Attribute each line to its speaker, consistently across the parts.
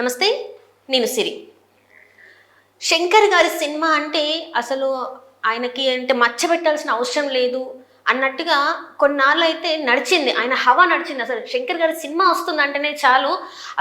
Speaker 1: నమస్తే నేను సిరి. శంకర్ గారి సినిమా అంటే అసలు ఆయనకి అంటే మచ్చ పెట్టాల్సిన అవసరం లేదు. అన్నట్టుగా కొన్నాళ్ళు అయితే నడిచింది. ఆయన హవా నడిచింది. అసలు శంకర్ గారి సినిమా వస్తుందంటేనే చాలు.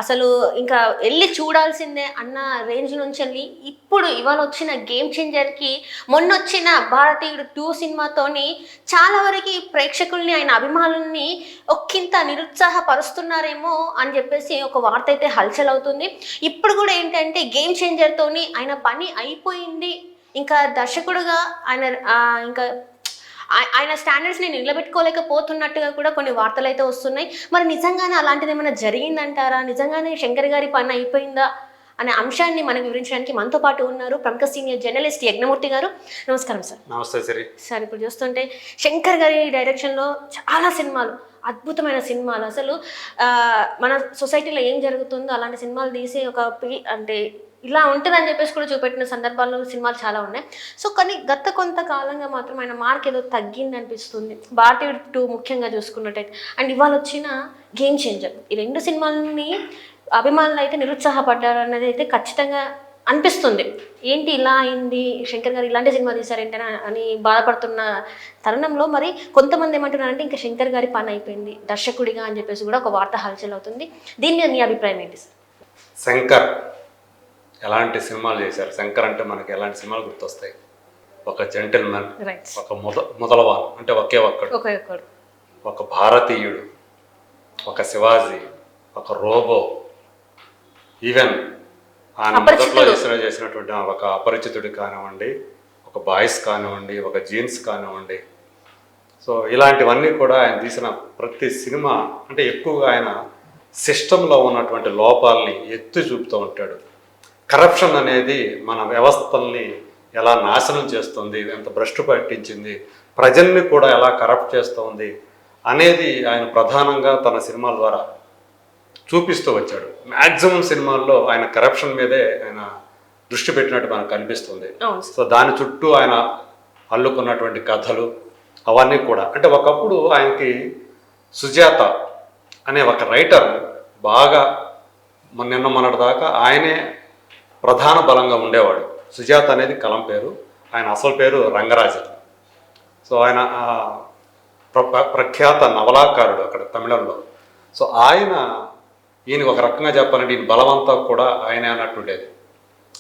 Speaker 1: అసలు ఇంకా వెళ్ళి చూడాల్సిందే అన్న రేంజ్ నుంచి వెళ్ళి ఇప్పుడు ఇవాళ వచ్చిన గేమ్ చేంజర్కి మొన్న వచ్చిన భారతీయుడు టూ సినిమాతోని చాలా వరకు ప్రేక్షకుల్ని ఆయన అభిమానుల్ని ఒక్కింత నిరుత్సాహపరుస్తున్నారేమో అని చెప్పేసి ఒక వార్త అయితే హల్చల్ అవుతుంది ఇప్పుడు కూడా ఏంటంటే గేమ్ చేంజర్తోని ఆయన పని అయిపోయింది. ఇంకా దర్శకుడుగా ఆయన ఇంకా ఆయన స్టాండర్డ్స్ని నిలబెట్టుకోలేకపోతున్నట్టుగా కూడా కొన్ని వార్తలు అయితే వస్తున్నాయి. మరి నిజంగానే అలాంటిది ఏమైనా జరిగిందంటారా? నిజంగానే శంకర్ గారి పని అయిపోయిందా? అనే అంశాన్ని మనకు వివరించడానికి మనతో పాటు ఉన్నారు ప్రముఖ సీనియర్ జర్నలిస్ట్ యజ్ఞమూర్తి గారు. నమస్కారం సార్.
Speaker 2: నమస్తే సిరి.
Speaker 1: సార్ ఇప్పుడు చూస్తుంటే శంకర్ గారి డైరెక్షన్లో చాలా సినిమాలు అద్భుతమైన సినిమాలు. అసలు మన సొసైటీలో ఏం జరుగుతుందో అలాంటి సినిమాలు తీసి ఒక అంటే ఇలా ఉంటుందని చెప్పేసి కూడా చూపెట్టిన సందర్భాల్లో సినిమాలు చాలా ఉన్నాయి. సో కానీ గత కొంతకాలంగా మాత్రం ఆయన మార్క్ ఏదో తగ్గింది అనిపిస్తుంది. భారతీయుడు టూ ముఖ్యంగా చూసుకున్నట్టయితే. అండ్ ఇవాళ వచ్చిన గేమ్ చేంజర్ ఈ రెండు సినిమాలని అభిమానులు అయితే నిరుత్సాహపడ్డారు అనేది అయితే ఖచ్చితంగా అనిపిస్తుంది. ఏంటి ఇలా అయింది? శంకర్ గారు ఇలాంటి సినిమా తీశారేంటి అని బాధపడుతున్న తరుణంలో మరి కొంతమంది ఏమంటున్నారంటే ఇంకా శంకర్ గారి పని అయిపోయింది. దర్శకుడిగా అని చెప్పేసి కూడా ఒక వార్త హల్చల్ అవుతుంది. దీని మీద మీ అభిప్రాయం ఏంటి సార్?
Speaker 2: శంకర్. ఎలాంటి సినిమాలు చేశారు? శంకర్ అంటే మనకి ఎలాంటి సినిమాలు గుర్తొస్తాయి? ఒక జెంటిల్మెన్ ఒక ముద ముదలవాన్ అంటే ఒకే ఒక్కడు.
Speaker 1: ఒకే
Speaker 2: భారతీయుడు ఒక శివాజీ ఒక రోబో ఈవెన్ ఆయన మొదట్లో. చేసిన చేసినటువంటి ఒక అపరిచితుడు కానివ్వండి ఒక బాయ్స్ కానివ్వండి ఒక జీన్స్ కానివ్వండి. సో ఇలాంటివన్నీ కూడా ఆయన తీసిన ప్రతి సినిమా అంటే ఎక్కువగా ఆయన సిస్టంలో ఉన్నటువంటి లోపాలని ఎత్తి చూపుతూ ఉంటాడు. కరప్షన్ అనేది మన వ్యవస్థల్ని ఎలా నాశనం చేస్తుంది ఎంత భ్రష్టు పట్టించింది ప్రజల్ని కూడా ఎలా కరప్ట్ చేస్తుంది అనేది ఆయన ప్రధానంగా తన సినిమాల ద్వారా చూపిస్తూ వచ్చాడు. మ్యాక్సిమం సినిమాల్లో ఆయన కరప్షన్ మీదే ఆయన దృష్టి పెట్టినట్టు మనకు కనిపిస్తుంది. సో దాని చుట్టూ ఆయన అల్లుకున్నటువంటి కథలు అవన్నీ కూడా. అంటే ఒకప్పుడు ఆయనకి సుజాత అనే ఒక రైటర్ బాగా నిన్న మొన్నటి దాకా ఆయనే ప్రధాన బలంగా ఉండేవాడు. సుజాత అనేది కలం పేరు ఆయన అసలు పేరు రంగరాజన్. సో ఆయన ప్ర- ప్రఖ్యాత నవలాకారుడు అక్కడ తమిళంలో. సో ఆయన ఈయన ఒక రకంగా చెప్పాలంటే ఈయన బలమంతా కూడా ఆయనే అన్నట్టుండేది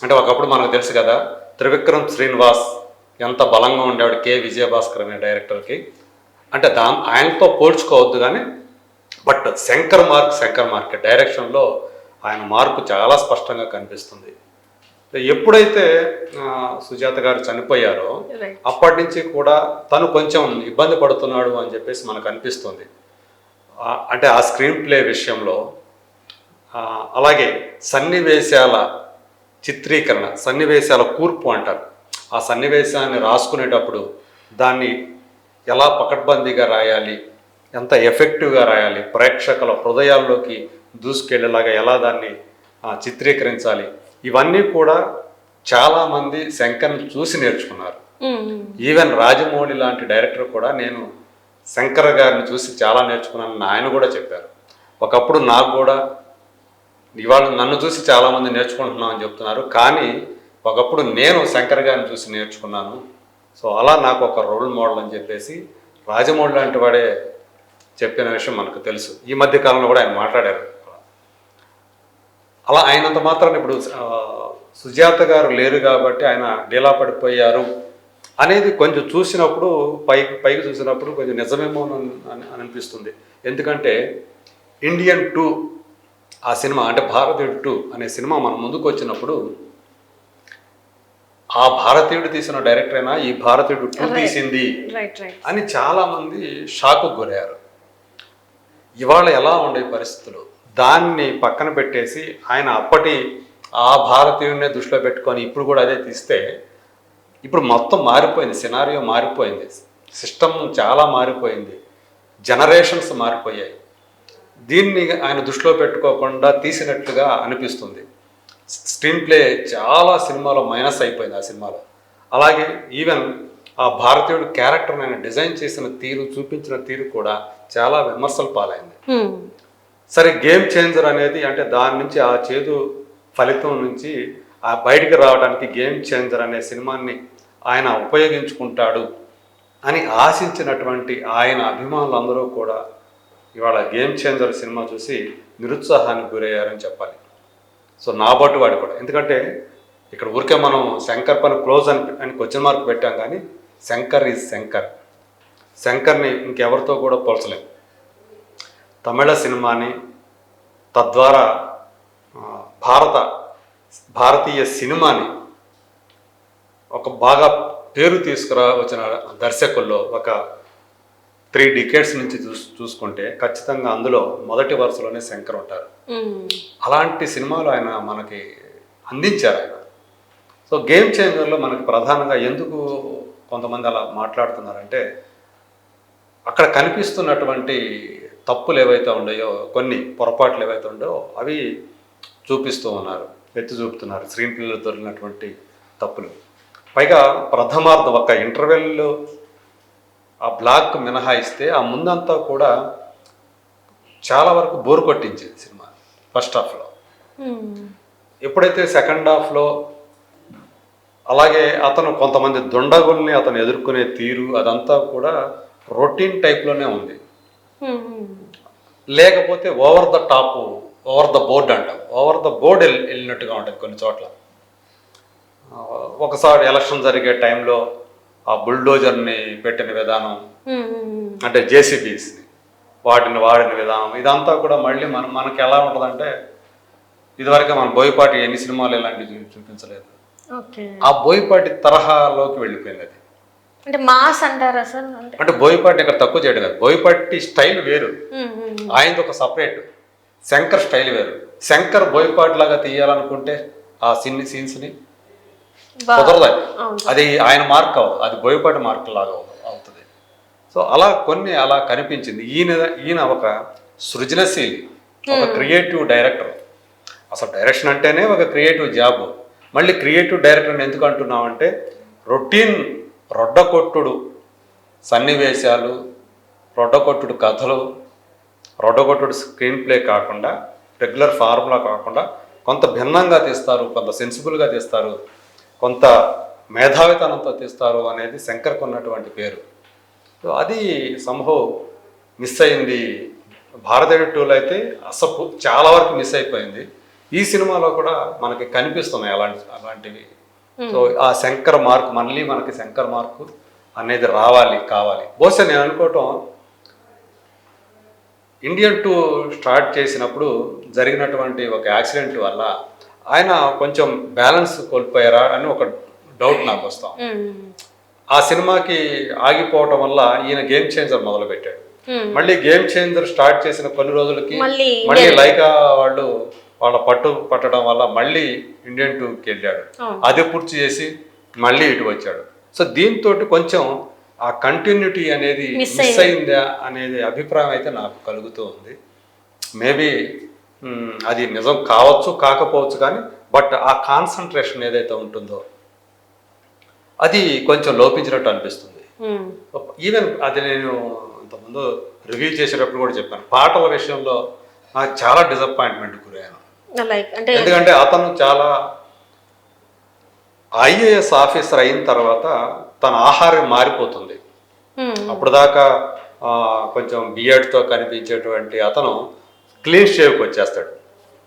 Speaker 2: అంటే ఒకప్పుడు మనకు తెలుసు కదా త్రివిక్రమ్ శ్రీనివాస్ ఎంత బలంగా ఉండేవాడు కె. విజయభాస్కర్ అనే డైరెక్టర్కి. అంటే దా ఆయనతో పోల్చుకోవద్దు కానీ but Shankar mark Shankar mark డైరెక్షన్లో ఆయన మార్పు చాలా స్పష్టంగా కనిపిస్తుంది. ఎప్పుడైతే సుజాత గారు చనిపోయారో అప్పటి నుంచి కూడా తను కొంచెం ఇబ్బంది పడుతున్నాడు అని చెప్పేసి మనకు అనిపిస్తుంది. అంటే ఆ స్క్రీన్ ప్లే విషయంలో అలాగే సన్నివేశాల చిత్రీకరణ సన్నివేశాల కూర్పు అంటారు. ఆ సన్నివేశాన్ని రాసుకునేటప్పుడు దాన్ని ఎలా పకడ్బందీగా రాయాలి ఎంత ఎఫెక్టివ్గా రాయాలి ప్రేక్షకుల హృదయాల్లోకి దూసుకెళ్ళేలాగా ఎలా దాన్ని చిత్రీకరించాలి ఇవన్నీ కూడా చాలామంది శంకర్ని చూసి నేర్చుకున్నారు. ఈవెన్ రాజమౌళి లాంటి డైరెక్టర్ కూడా నేను శంకర్ గారిని చూసి చాలా నేర్చుకున్నాను ఆయన కూడా చెప్పారు. ఒకప్పుడు నాకు కూడా ఇవాళ నన్ను చూసి చాలామంది నేర్చుకుంటున్నాం అని చెప్తున్నారు. కానీ ఒకప్పుడు నేను శంకర్ గారిని చూసి నేర్చుకున్నాను. సో అలా నాకు ఒక రోల్ మోడల్ అని చెప్పేసి రాజమౌళి లాంటి వాడే చెప్పిన విషయం మనకు తెలుసు. ఈ మధ్య కాలంలో కూడా ఆయన మాట్లాడారు. అలా అయినంత మాత్రాన్ని ఇప్పుడు సుజాత గారు లేరు కాబట్టి ఆయన డీలా పడిపోయారు అనేది కొంచెం చూసినప్పుడు పైకి పైకి చూసినప్పుడు కొంచెం నిజమేమో అని అని అనిపిస్తుంది. ఎందుకంటే ఇండియన్ టూ ఆ సినిమా అంటే భారతీయుడు టూ అనే సినిమా మన ముందుకు వచ్చినప్పుడు ఆ భారతీయుడు తీసిన డైరెక్టర్ అయినా ఈ భారతీయుడు టూ తీసింది అని చాలామంది షాకు గురయ్యారు. ఇవాళ ఎలా ఉండే పరిస్థితులు? దాన్ని పక్కన పెట్టేసి ఆయన అప్పటి ఆ భారతీయుడినే దృష్టిలో పెట్టుకొని ఇప్పుడు కూడా అదే తీస్తే ఇప్పుడు మొత్తం మారిపోయింది సినారియో మారిపోయింది. సిస్టమ్ చాలా మారిపోయింది. జనరేషన్స్ మారిపోయాయి. దీన్ని ఆయన దృష్టిలో పెట్టుకోకుండా తీసినట్లుగా అనిపిస్తుంది. స్క్రీన్ ప్లే చాలా సినిమాలో మైనస్ అయిపోయింది ఆ సినిమాలో. అలాగే ఈవెన్ ఆ భారతీయుడు క్యారెక్టర్ ఆయన డిజైన్ చేసిన తీరు చూపించిన తీరు కూడా చాలా విమర్శలు పాలైంది. సరే గేమ్ చేంజర్ అనేది అంటే దాని నుంచి ఆ చేదు ఫలితం నుంచి ఆ బయటికి రావడానికి గేమ్ చేంజర్ అనే సినిమాని ఆయన ఉపయోగించుకుంటాడు అని ఆశించినటువంటి ఆయన అభిమానులందరూ కూడా ఇవాళ గేమ్ చేంజర్ సినిమా చూసి నిరుత్సాహానికి గురయ్యారని చెప్పాలి. సో నా బట్టు వాడు కూడా. ఎందుకంటే ఇక్కడ ఊరికే మనం శంకర్ పని క్లోజ్ అని అని క్వశ్చన్ మార్క్ పెట్టాం కానీ శంకర్ ఈజ్ శంకర్. శంకర్ని ఇంకెవరితో కూడా పోల్చలేము తమిళ సినిమాని తద్వారా భారత భారతీయ సినిమాని ఒక బాగా పేరు తీసుకురా వచ్చిన దర్శకుల్లో ఒక త్రీ డికేట్స్ నుంచి చూస్ చూసుకుంటే ఖచ్చితంగా అందులో మొదటి వరుసలోనే శంకర్ ఉంటారు. అలాంటి సినిమాలు ఆయన మనకి అందించారు ఆయన సో గేమ్ చేంజర్లో మనకి ప్రధానంగా ఎందుకు కొంతమంది అలా మాట్లాడుతున్నారంటే అక్కడ కనిపిస్తున్నటువంటి తప్పులు ఏవైతే ఉన్నాయో కొన్ని పొరపాట్లు ఏవైతే ఉన్నాయో అవి చూపిస్తూ ఉన్నారు ఎత్తి చూపుతున్నారు స్క్రీన్ ప్లేలో దొరికినటువంటి తప్పులు పైగా ప్రథమార్థం ఒక ఇంటర్వెల్లో ఆ బ్లాక్ మినహాయిస్తే ఆ ముందంతా కూడా చాలా వరకు బోర్ కొట్టించింది సినిమా ఫస్ట్ హాఫ్లో
Speaker 1: మ్మ్.
Speaker 2: ఎప్పుడైతే సెకండ్ హాఫ్లో అలాగే అతను కొంతమంది దుండగుల్ని అతను ఎదుర్కొనే తీరు అదంతా కూడా రొటీన్ టైప్లోనే ఉంది. లేకపోతే over the top over the board అంటాం. ఓవర్ ద బోర్డ్ వెళ్ళినట్టుగా ఉంటుంది కొన్ని చోట్ల. ఒకసారి ఎలక్షన్ జరిగే టైంలో ఆ బుల్డోజర్ని పెట్టిన విధానం. అంటే జేసీబీస్ని వాటిని వాడిన విధానం ఇదంతా కూడా మళ్ళీ మన మనకి ఎలా ఉంటుందంటే ఇదివరకు మన బోయపాటి ఎన్ని సినిమాలు ఇలాంటివి చూపించలేదు. ఆ బోయపాటి తరహాలోకి వెళ్ళిపోయింది అది.
Speaker 1: అంటే మాస్ అంటారా సార్ అంటే
Speaker 2: బోయపాటి ఇక్కడ తక్కువ చేయడం కాదు. బోయపాటి స్టైల్ వేరు. ఆయనది ఒక సపరేట్. శంకర్ స్టైల్ వేరు. శంకర్ బోయపాటి లాగా తీయాలనుకుంటే ఆ సిన్ని సీన్స్ని కుదరదు అది. ఆయన మార్క్ అవ్వదు. అది బోయపాటి మార్క్ లాగా అవు- అవుతుంది. సో అలా కొన్ని అలా కనిపించింది. ఈయన ఈయన ఒక సృజనశీలి ఒక క్రియేటివ్ డైరెక్టర్. అసలు డైరెక్షన్ అంటేనే ఒక క్రియేటివ్ జాబ్. మళ్ళీ క్రియేటివ్ డైరెక్టర్ ఎందుకు అంటున్నామంటే రొటీన్ రొడ్డకొట్టుడు సన్నివేశాలు రొడ్డకొట్టుడు కథలు రొడ్డకొట్టుడు స్క్రీన్ ప్లే కాకుండా రెగ్యులర్ ఫార్ములా కాకుండా కొంత భిన్నంగా తీస్తారు కొంత సెన్సిబుల్గా తీస్తారు కొంత మేధావితనంతో తీస్తారు అనేది శంకర్కు ఉన్నటువంటి పేరు. సో అది సంభవ్ మిస్ అయింది. భారతీయ టూలో అయితే అసపు చాలా వరకు మిస్ అయిపోయింది. ఈ సినిమాలో కూడా మనకి కనిపిస్తున్నాయి అలాంటి అలాంటివి. సో ఆ శంకర్ మార్క్ మళ్ళీ మనకి శంకర్ మార్కు అనేది రావాలి కావాలి బహుశా నేను అనుకోవటం ఇండియన్ టూ స్టార్ట్ చేసినప్పుడు జరిగినటువంటి ఒక యాక్సిడెంట్ వల్ల ఆయన కొంచెం బ్యాలెన్స్ కోల్పోయారా అని ఒక డౌట్ నాకు వస్తాం
Speaker 1: మ్మ్.
Speaker 2: ఆ సినిమాకి ఆగిపోవటం వల్ల ఈయన గేమ్ చేంజర్ మొదలు పెట్టాడు
Speaker 1: మ్మ్.
Speaker 2: మళ్ళీ గేమ్ చేంజర్ స్టార్ట్ చేసిన కొన్ని రోజులకి
Speaker 1: మళ్ళీ
Speaker 2: లైకా వాళ్ళు వాళ్ళ పట్టు పట్టడం వల్ల మళ్ళీ ఇండియన్ టూకి వెళ్ళాడు. అది పూర్తి చేసి మళ్ళీ ఇటు వచ్చాడు. సో దీంతో కొంచెం ఆ కంటిన్యూటీ అనేది మిస్ అయిందా. అనేది అభిప్రాయం అయితే నాకు కలుగుతూ ఉంది. మేబీ అది నిజం కావచ్చు కాకపోవచ్చు కానీ బట్ ఆ కాన్సన్ట్రేషన్ ఏదైతే ఉంటుందో అది కొంచెం లోపించినట్టు అనిపిస్తుంది. ఈవెన్ అది నేను ఇంతకుముందు రివ్యూ చేసేటప్పుడు కూడా చెప్పాను. పాటల విషయంలో నాకు చాలా డిసప్పాయింట్మెంట్ గురయ్యాను.
Speaker 1: లైక్ అంటే
Speaker 2: ఎందుకంటే అతను చాలా ఐఏఎస్ ఆఫీసర్ అయిన తర్వాత తన ఆహారం మారిపోతుంది. అప్పుడు దాకా కొంచెం బియర్డ్తో కనిపించేటువంటి అతను క్లీన్ షేవ్కి వచ్చేస్తాడు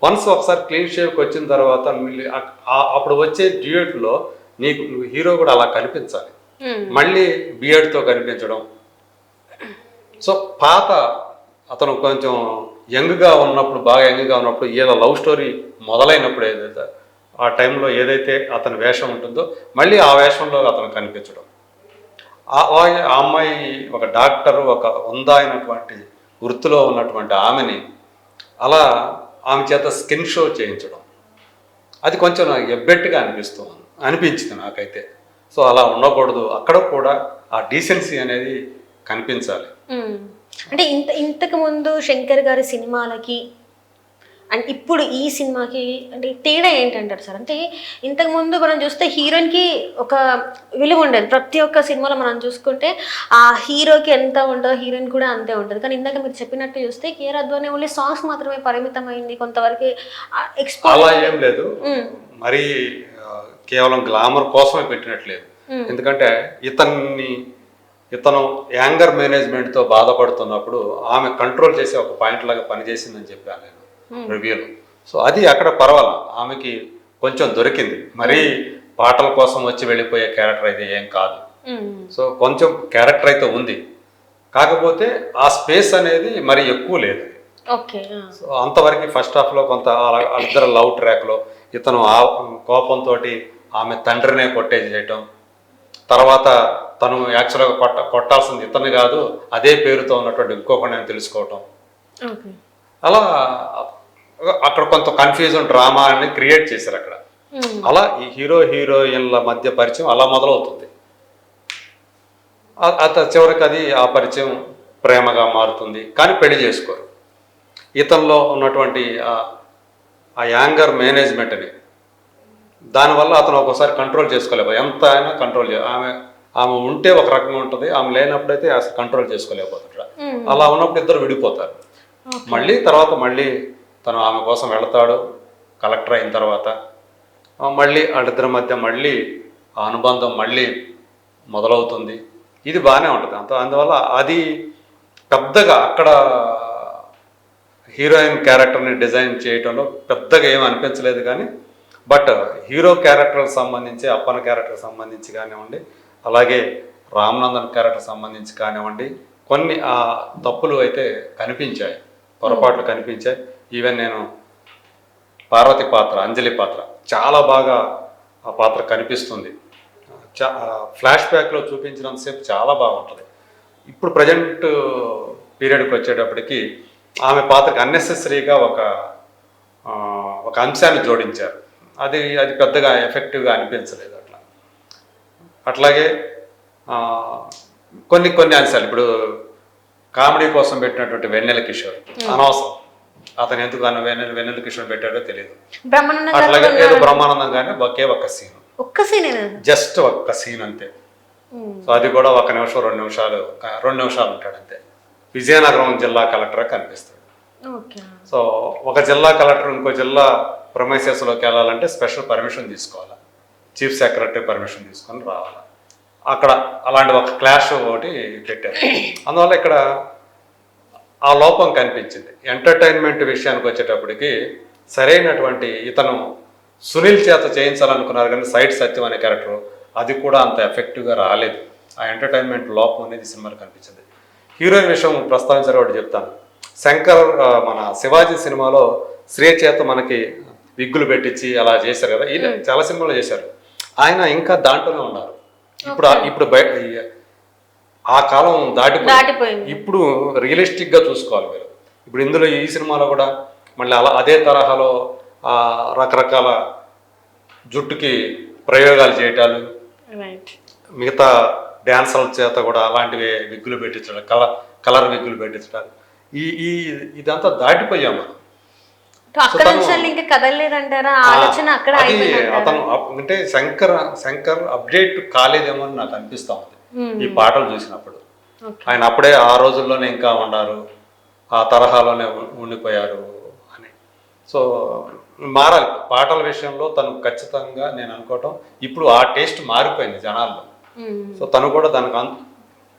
Speaker 2: వన్స్ ఒకసారి క్లీన్ షేవ్కి వచ్చిన తర్వాత అప్పుడు వచ్చే డ్యూయట్లో నీకు నువ్వు హీరో కూడా అలా కనిపించాలి. మళ్ళీ బియర్డ్తో కనిపించడం సో పాత అతను కొంచెం యంగ్గా ఉన్నప్పుడు బాగా యంగ్గా ఉన్నప్పుడు ఏదో లవ్ స్టోరీ మొదలైనప్పుడు ఏదైతే ఆ టైంలో ఏదైతే అతని వేషం ఉంటుందో మళ్ళీ ఆ వేషంలో అతను కనిపించడం. ఆ అమ్మాయి ఒక డాక్టర్ ఒక ఉందాయినటువంటి వృత్తిలో ఉన్నటువంటి ఆమెని అలా ఆమె చేత స్కిన్ షో చేయించడం. అది కొంచెం నాకు ఎబ్బెట్టుగా అనిపిస్తుంది అనిపించింది నాకైతే. సో అలా ఉండకూడదు. అక్కడ కూడా ఆ డీసెన్సీ అనేది కనిపించాలి.
Speaker 1: అంటే ఇంత ఇంతకు ముందు శంకర్ గారి సినిమాలకి అండ్ ఇప్పుడు ఈ సినిమాకి అంటే తేడా ఏంటంటారు సార్? అంటే ఇంతకుముందు మనం చూస్తే హీరోయిన్కి ఒక విలువ ఉండేది. ప్రతి ఒక్క సినిమాలో మనం చూసుకుంటే ఆ హీరోకి ఎంత ఉంటుందో హీరోయిన్ కూడా అంతే ఉంటుంది. కానీ ఇందాక మీరు చెప్పినట్టు చూస్తే కేఆర్ అద్వాని ఓన్లీ సాంగ్స్ మాత్రమే పరిమితమైంది. కొంతవరకు ఎక్స్పో
Speaker 2: అలా ఏం లేదు. మరి కేవలం గ్లామర్ కోసమే పెట్టినట్లేదు. ఎందుకంటే ఇతన్ని ఇతను యాంగర్ మేనేజ్మెంట్తో బాధపడుతున్నప్పుడు ఆమె కంట్రోల్ చేసే ఒక పాయింట్ లాగా పనిచేసిందని చెప్పాను నేను రివ్యూలో. సో అది అక్కడ పర్వాలా? ఆమెకి కొంచెం దొరికింది. మరీ పాటల కోసం వచ్చి వెళ్ళిపోయే క్యారెక్టర్ అయితే ఏం కాదు. సో కొంచెం క్యారెక్టర్ అయితే ఉంది. కాకపోతే ఆ స్పేస్ అనేది మరి ఎక్కువ లేదు. సో అంతవరకు ఫస్ట్ హాఫ్లో కొంత వాళ్ళిద్దరు లవ్ ట్రాక్లో ఇతను ఆ కోపంతో ఆమె తండ్రినే కొట్టేసి చేయటం తర్వాత తను యాక్చువల్గా కొట్ట కొట్టాల్సింది ఇతను కాదు అదే పేరుతో ఉన్నటువంటి ఇంకొకటి తెలుసుకోవటం. అలా అక్కడ కొంత కన్ఫ్యూజన్ డ్రామా అని క్రియేట్ చేశారు అక్కడ. అలా ఈ హీరో హీరోయిన్ల మధ్య పరిచయం అలా మొదలవుతుంది. అత చివరికి అది ఆ పరిచయం ప్రేమగా మారుతుంది కానీ పెళ్ళి చేసుకోరు. ఇతనిలో ఉన్నటువంటి ఆ- ఆ యాంగర్ మేనేజ్మెంట్ని దానివల్ల అతను ఒకసారి కంట్రోల్ చేసుకోలేవు ఎంత అయినా కంట్రోల్ చే ఆమె ఆమె ఉంటే ఒక రకంగా ఉంటుంది ఆమె లేనప్పుడైతే అసలు కంట్రోల్ చేసుకోలేకపోతాడు అలా ఉన్నప్పుడు ఇద్దరు విడిపోతారు. మళ్ళీ తర్వాత మళ్ళీ తను ఆమె కోసం వెళతాడు కలెక్టర్ అయిన తర్వాత. ఆ, మళ్ళీ వాళ్ళిద్దరి మధ్య మళ్ళీ ఆ అనుబంధం మళ్ళీ మొదలవుతుంది. ఇది బాగానే ఉంటుంది. అంత అందువల్ల అది పెద్దగా అక్కడ హీరోయిన్ క్యారెక్టర్ని డిజైన్ చేయటంలో పెద్దగా ఏం అనిపించలేదు కానీ బట్ హీరో క్యారెక్టర్కి సంబంధించి అప్పన క్యారెక్టర్ సంబంధించి కానివ్వండి అలాగే రామనందన్ క్యారెక్టర్ సంబంధించి కానివ్వండి కొన్ని ఆ తప్పులు అయితే కనిపించాయి పొరపాట్లు కనిపించాయి. ఈవెన్ నేను పార్వతి పాత్ర అంజలి పాత్ర చాలా బాగా ఆ పాత్ర కనిపిస్తుంది. చా ఫ్లాష్ బ్యాక్లో చూపించినంతసేపు చాలా బాగుంటుంది. ఇప్పుడు ప్రజెంట్ పీరియడ్కి వచ్చేటప్పటికి ఆమె పాత్రకి అన్నెసెసరీగా ఒక ఒక అంశాన్ని జోడించారు. అది అది పెద్దగా ఎఫెక్టివ్గా అనిపించలేదు. అట్లాగే కొన్ని కొన్ని అంశాలు. ఇప్పుడు కామెడీ కోసం పెట్టినటువంటి వెన్నెల కిషోర్. అనవసరం. అతను ఎందుకు అన్న వెన్నెల వెన్నెల కిషోర్ పెట్టాడో తెలియదు అట్లాగే ఏదో బ్రహ్మానందం కానీ ఒకే ఒక్క సీన్.
Speaker 1: ఒక్క సీనేనా
Speaker 2: జస్ట్ ఒక్క సీన్ అంతే. సో అది కూడా ఒక నిమిషం రెండు నిమిషాలు రెండు నిమిషాలు ఉంటాడు అంతే. విజయనగరం జిల్లా కలెక్టర్ కనిపిస్తాడు. సో ఒక జిల్లా కలెక్టర్ ఇంకో జిల్లా ప్రొమైసెస్లోకి వెళ్ళాలంటే స్పెషల్ పర్మిషన్ తీసుకోవాలి? చీఫ్ సెక్రటరీ పర్మిషన్ తీసుకొని రావాలి. అక్కడ అలాంటి ఒక క్లాష్ ఒకటి పెట్టారు. అందువల్ల ఇక్కడ ఆ లోపం కనిపించింది. ఎంటర్టైన్మెంట్ విషయానికి వచ్చేటప్పటికి సరైనటువంటి ఇతను సునీల్ చేత చేయించాలనుకున్నారు కానీ సైడ్ సత్యం అనే క్యారెక్టర్ అది కూడా అంత ఎఫెక్టివ్గా రాలేదు. ఆ ఎంటర్టైన్మెంట్ లోపం అనేది సినిమాలో కనిపించింది. హీరోయిన్ విషయం ప్రస్తావించారు ఒకటి చెప్తాను. శంకర్ మన శివాజీ సినిమాలో శ్రీ చేత మనకి విగ్గులు పెట్టించి అలా చేశారు కదా? ఈయన చాలా సినిమాలు చేశారు. ఆయన ఇంకా దాంట్లోనే ఉన్నారు. ఇప్పుడు ఇప్పుడు బయ ఈ- ఆ కాలం దాటిపోయింది. ఇప్పుడు రియలిస్టిక్గా చూసుకోవాలి మీరు. ఇప్పుడు ఇందులో ఈ సినిమాలో కూడా మళ్ళీ అలా అదే తరహాలో ఆ రకరకాల జుట్టుకి ప్రయోగాలు చేయటాలు మిగతా డ్యాన్సర్ల చేత కూడా అలాంటివి విగ్గులు పెట్టించడం కలర్ కలర్ విగ్గులు పెట్టించడం. ఈ ఈ ఇదంతా దాటిపోయాం మనం
Speaker 1: అక్కడ నుంచి ఇంకా కదలలేదంటారా? ఆలోచన అక్కడ
Speaker 2: అది అతను అంటే శంకర్ శంకర్ అప్డేట్ కాలేదేమో అని నాకు అనిపిస్తా ఉంది. ఈ పాటలు చూసినప్పుడు. ఆయన అప్పుడే ఆ రోజుల్లోనే ఇంకా ఉన్నారు. ఆ తరహాలోనే ఉండిపోయారు అని. సో మారాలి. పాటల విషయంలో తను ఖచ్చితంగా నేను అనుకోవటం ఇప్పుడు ఆ టేస్ట్ మారిపోయింది జనాల్లో. సో తను కూడా దానికి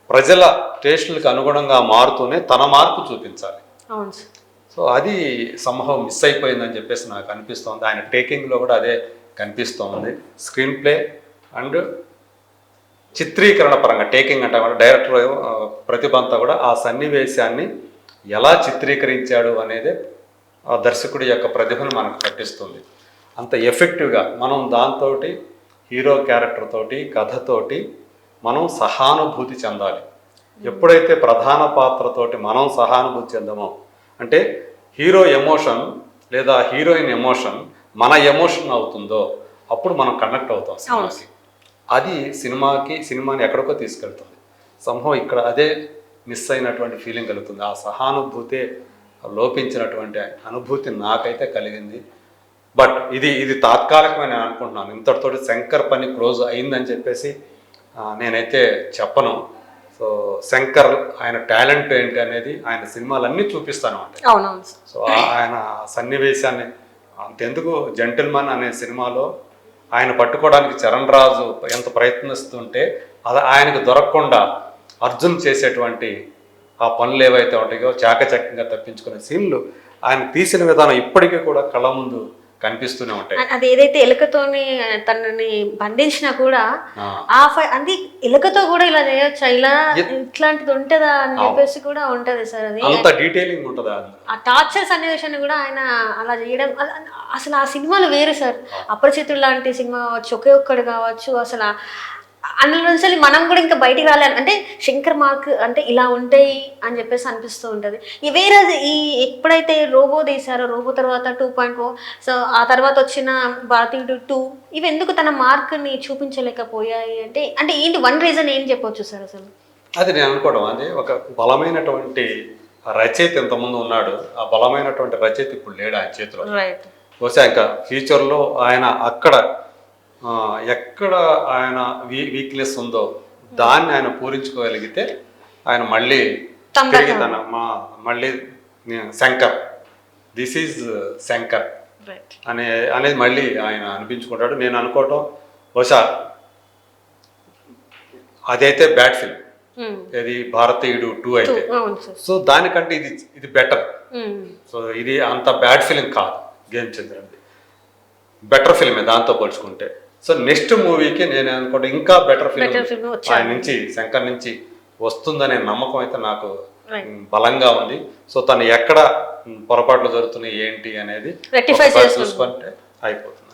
Speaker 2: ప్రజల టేస్టులకు అనుగుణంగా మారుతూనే తన మార్పు చూపించాలి. సో అది సంభవం మిస్ అయిపోయిందని చెప్పేసి నాకు అనిపిస్తోంది. ఆయన టేకింగ్లో కూడా అదే కనిపిస్తోంది. స్క్రీన్ ప్లే అండ్ చిత్రీకరణ పరంగా టేకింగ్ అంటే కూడా డైరెక్టర్ ప్రతిభ అంతా కూడా ఆ సన్నివేశాన్ని ఎలా చిత్రీకరించాడు అనేది ఆ దర్శకుడి యొక్క ప్రతిభను మనకు పట్టిస్తుంది. అంత ఎఫెక్టివ్గా మనం దాంతో హీరో క్యారెక్టర్ తోటి కథతోటి మనం సహానుభూతి చెందాలి. ఎప్పుడైతే ప్రధాన పాత్రతోటి మనం సహానుభూతి చెందామో అంటే హీరో ఎమోషన్ లేదా హీరోయిన్ ఎమోషన్ మన ఎమోషన్ అవుతుందో అప్పుడు మనం కనెక్ట్ అవుతాం సినిమాకి. అది సినిమాకి సినిమాని ఎక్కడికో తీసుకెళ్తుంది. సంభవం ఇక్కడ అదే మిస్ అయినటువంటి ఫీలింగ్ కలుగుతుంది. ఆ సహానుభూతే లోపించినటువంటి అనుభూతి నాకైతే కలిగింది. బట్ ఇది ఇది తాత్కాలికమని నేను అనుకుంటున్నాను. ఇంతటితోటి శంకర్ పని క్లోజ్ అయిందని చెప్పేసి నేనైతే చెప్పను. సో శంకర్ ఆయన టాలెంట్ ఏంటి అనేది ఆయన సినిమాలన్నీ చూపిస్తాను అంటే సో ఆయన సన్నివేశాన్ని అంతెందుకు జెంటిల్మన్ అనే సినిమాలో ఆయన పట్టుకోవడానికి చరణ్ రాజు ఎంత ప్రయత్నిస్తుంటే అది ఆయనకు దొరకకుండా అర్జున్ చేసేటువంటి ఆ పనులు ఏవైతే ఉంటాయో చాకచక్యంగా తప్పించుకునే సీన్లు ఆయన తీసిన విధానం ఇప్పటికీ కూడా కళ్ళ ముందు కనిపిస్తూనే ఉంటాయి.
Speaker 1: అది ఏదైతే ఎలుకతోని తనని బంధించినా కూడా
Speaker 2: ఆ,
Speaker 1: అది ఎలుకతో కూడా ఇలా చేయొచ్చా? ఇలా ఇట్లాంటిది ఉంటుందా అని చెప్పేసి కూడా ఉంటది సార్ అది.
Speaker 2: అంత డీటెయిలింగ్ ఉంటుందా
Speaker 1: ఆ టార్చర్ సన్నివేశాన్ని కూడా ఆయన అలా చేయడం అసలు ఆ సినిమాలు వేరు సార్. అపరిచితుడు లాంటి సినిమా కావచ్చు ఒకే ఒక్కడు కావచ్చు అసలు అందులో నుంచి మనం కూడా ఇంకా బయటికి రాలేదు అంటే శంకర్ మార్క్ అంటే ఇలా ఉంటాయి అని చెప్పేసి అనిపిస్తూ ఉంటుంది. ఈ వేరే ఈ ఎప్పుడైతే రోబో తీసారో రోబో తర్వాత టూ పాయింట్ ఓ సో ఆ తర్వాత వచ్చిన భారతీయుడు టూ ఇవి ఎందుకు తన మార్క్ని చూపించలేకపోయాయి అంటే అంటే ఏంటి వన్ రీజన్ ఏం చెప్పొచ్చు సార్ అసలు?
Speaker 2: అది నేను అనుకోవడం. అది ఒక బలమైనటువంటి రచయిత ఇంతకుముందు ఉన్నాడు. ఆ బలమైనటువంటి రచయిత ఇప్పుడు లేడు ఆయన చేతిలో.
Speaker 1: రైట్
Speaker 2: బహుశా ఇంకా ఫ్యూచర్లో ఆయన అక్కడ ఎక్కడ ఆయన వీక్నెస్ ఉందో దాన్ని ఆయన పూరించుకోగలిగితే ఆయన మళ్ళీ తిరిగి తన మా మళ్ళీ Shankar. This is Shankar.
Speaker 1: Right
Speaker 2: అనే అనేది మళ్ళీ ఆయన అనిపించుకుంటాడు. నేను అనుకోవటం బహుశా అదైతే బ్యాడ్ ఫిల్మ్ ఇది భారతీయుడు టూ అయితే. సో దానికంటే ఇది ఇది బెటర్.
Speaker 1: ఉమ్.
Speaker 2: సో ఇది అంత బ్యాడ్ ఫిలిం కాదు గేమ్ చంద్రది బెటర్ ఫిల్మే దాంతో పోల్చుకుంటే. సో నెక్స్ట్ మూవీకి నేను అనుకుంటే ఇంకా బెటర్ ఫిలిం
Speaker 1: Better film వచ్చే
Speaker 2: ఆయన నుంచి శంకర్ నుంచి వస్తుందనే నమ్మకం అయితే నాకు బలంగా ఉంది. సో తను ఎక్కడ పొరపాట్లు జరుగుతున్నాయి ఏంటి అనేది. చూసుకుంటే అయిపోతుంది.